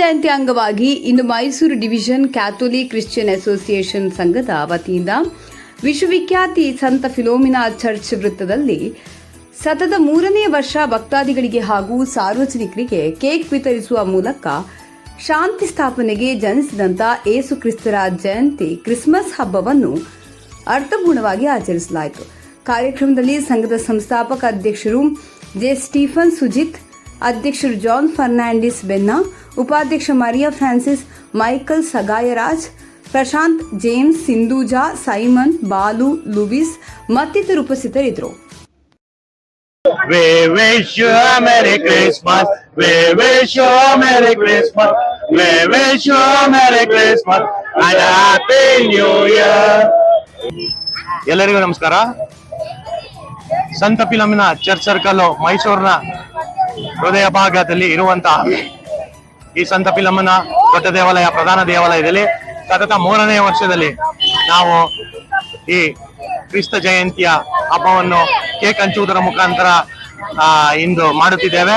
ಜಯಂತಿ ಅಂಗವಾಗಿ ಇಂದು Mysuru division Catholic Christian association ಸಂಘದ ವತಿಯಿಂದ ವಿಶ್ವವಿಖ್ಯಾತಿ ಸಂತ ಫಿಲೋಮಿನಾ ಚರ್ಚ್ ವೃತ್ತದಲ್ಲಿ ಸತತ ಮೂರನೇ ವರ್ಷ ಭಕ್ತಾದಿಗಳಿಗೆ ಹಾಗೂ ಸಾರ್ವಜನಿಕರಿಗೆ ಕೇಕ್ ವಿತರಿಸುವ ಮೂಲಕ ಶಾಂತಿ ಸ್ಥಾಪನೆಗೆ ಜನಿಸಿದಂಥ ಏಸು ಕ್ರಿಸ್ತರ ಜಯಂತಿ ಕ್ರಿಸ್ಮಸ್ ಹಬ್ಬವನ್ನು ಅರ್ಥಪೂರ್ಣವಾಗಿ ಆಚರಿಸಲಾಯಿತು. ಕಾರ್ಯಕ್ರಮದಲ್ಲಿ ಸಂಘದ ಸಂಸ್ಥಾಪಕ ಅಧ್ಯಕ್ಷರು ಜೆ ಸ್ಟೀಫನ್ ಸುಜಿತ್ ಅಧ್ಯಕ್ಷರು ಜಾನ್ ಫರ್ನಾಂಡಿಸ್ ಬೆನ್ನ ಉಪಾಧ್ಯಕ್ಷ Maria Francis Michael Sagayaraj Prashanth James Sindhuja Simon Balu Lewis ಮತ್ತಿತರು ಉಪಸ್ಥಿತರಿದ್ದರು We wish you a Merry Christmas. We wish you a Merry Christmas. We wish you a Merry Christmas and a Happy New Year. ಎಲ್ಲರಿಗೂ ನಮಸ್ಕಾರ ಸಂತ ಫಿಲಮಿನ church circle ಮೈಸೂರಿನ ಹೃದಯ ಭಾಗದಲ್ಲಿ ಇರುವಂತಹ ಈ ಸಂತ ಪಿಲಮ್ಮನ ದೊಡ್ಡ ದೇವಾಲಯ ಪ್ರಧಾನ ದೇವಾಲಯದಲ್ಲಿ ಸತತ ಮೂರನೇ ವರ್ಷದಲ್ಲಿ ನಾವು ಈ ಕ್ರಿಸ್ತ ಜಯಂತಿಯ ಹಬ್ಬವನ್ನು ಕೇಕ್ ಹಂಚುವುದರ ಮುಖಾಂತರ ಇಂದು ಮಾಡುತ್ತಿದ್ದೇವೆ.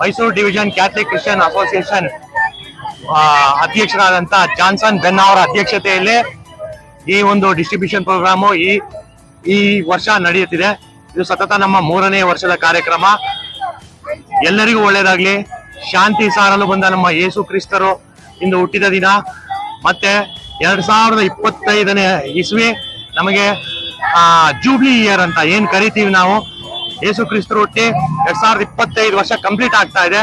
Mysuru division Catholic Christian association ಆ, ಅಧ್ಯಕ್ಷರಾದಂತ ಜಾನ್ಸನ್ ಬೆನ್ ಅವರ ಅಧ್ಯಕ್ಷತೆಯಲ್ಲಿ ಈ ಒಂದು ಡಿಸ್ಟ್ರಿಬ್ಯೂಷನ್ ಪ್ರೋಗ್ರಾಮು ಈ ಈ ವರ್ಷ ನಡೆಯುತ್ತಿದೆ. ಇದು ಸತತ ನಮ್ಮ ಮೂರನೇ ವರ್ಷದ ಕಾರ್ಯಕ್ರಮ. ಎಲ್ಲರಿಗೂ ಒಳ್ಳೇದಾಗ್ಲಿ. ಶಾಂತಿ ಸಾರಲು ಬಂದ ನಮ್ಮ ಯೇಸು ಕ್ರಿಸ್ತರು ಇಂದು ಹುಟ್ಟಿದ ದಿನ. ಮತ್ತೆ ಎರಡ್ ಸಾವಿರದ ಇಪ್ಪತ್ತೈದನೇ ಇಸ್ವಿ ನಮಗೆ ಜೂಬ್ಲಿ ಇಯರ್ ಅಂತ ಏನ್ ಕರಿತೀವಿ ನಾವು. ಯೇಸು ಕ್ರಿಸ್ತರು ಹುಟ್ಟಿ ಎರಡ್ ಸಾವಿರದ ಇಪ್ಪತ್ತೈದು ವರ್ಷ ಕಂಪ್ಲೀಟ್ ಆಗ್ತಾ ಇದೆ.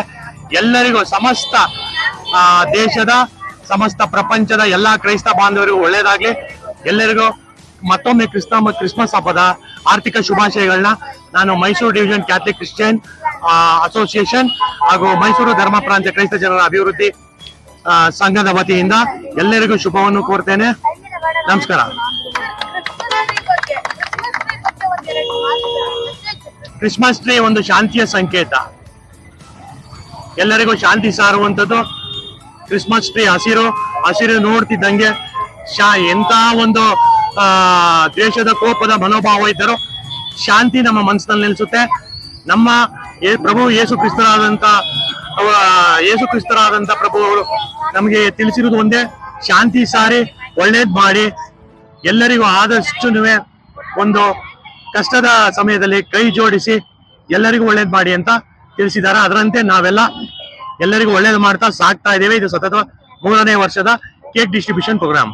ಎಲ್ಲರಿಗೂ ಸಮಸ್ತ ದೇಶದ, ಸಮಸ್ತ ಪ್ರಪಂಚದ ಎಲ್ಲಾ ಕ್ರೈಸ್ತ ಬಾಂಧವರಿಗೂ ಒಳ್ಳೇದಾಗ್ಲಿ. ಎಲ್ಲರಿಗೂ ಮತ್ತೊಮ್ಮೆ ಕ್ರಿಸ್ತ ಕ್ರಿಸ್ಮಸ್ ಹಬ್ಬದ ಆರ್ಥಿಕ ಶುಭಾಶಯಗಳನ್ನ ನಾನು Mysuru division Catholic Christian association ಹಾಗೂ ಮೈಸೂರು ಧರ್ಮ ಪ್ರಾಂತ್ಯ ಕ್ರೈಸ್ತ ಜನರ ಅಭಿವೃದ್ಧಿ ಸಂಘದ ವತಿಯಿಂದ ಎಲ್ಲರಿಗೂ ಶುಭವನ್ನು ಕೋರ್ತೇನೆ. ನಮಸ್ಕಾರ. ಕ್ರಿಸ್ಮಸ್ ಟ್ರೀ ಒಂದು ಶಾಂತಿಯ ಸಂಕೇತ. ಎಲ್ಲರಿಗೂ ಶಾಂತಿ ಸಾರುವಂತದ್ದು ಕ್ರಿಸ್ಮಸ್ ಟ್ರೀ ಹಸಿರು ಹಸಿರು ನೋಡ್ತಿದ್ದಂಗೆ ಶಾ ಎಂತ ಒಂದು ಆ, ದೇಶದ ಕೋಪದ ಮನೋಭಾವ ಇದ್ದರೂ ಶಾಂತಿ ನಮ್ಮ ಮನಸ್ಸಿನಲ್ಲಿ ನೆಲೆಸುತ್ತೆ. ನಮ್ಮ ಪ್ರಭು ಯೇಸು ಕ್ರಿಸ್ತರಾದಂತ ಯೇಸು ಕ್ರಿಸ್ತರಾದಂತ ಪ್ರಭು ಅವರು ನಮಗೆ ತಿಳಿಸಿರುವುದು ಒಂದೇ, ಶಾಂತಿ ಸಾರಿ, ಒಳ್ಳೇದ್ ಮಾಡಿ. ಎಲ್ಲರಿಗೂ ಆದಷ್ಟು ಒಂದು ಕಷ್ಟದ ಸಮಯದಲ್ಲಿ ಕೈ ಜೋಡಿಸಿ ಎಲ್ಲರಿಗೂ ಒಳ್ಳೇದ್ ಮಾಡಿ ಅಂತ ತಿಳಿಸಿದ್ದಾರೆ. ಅದರಂತೆ ನಾವೆಲ್ಲ ಎಲ್ಲರಿಗೂ ಒಳ್ಳೇದು ಮಾಡ್ತಾ ಸಾಕ್ತಾ ಇದ್ದೇವೆ. ಇದು ಸತತ ಮೂರನೇ ವರ್ಷದ cake distribution program.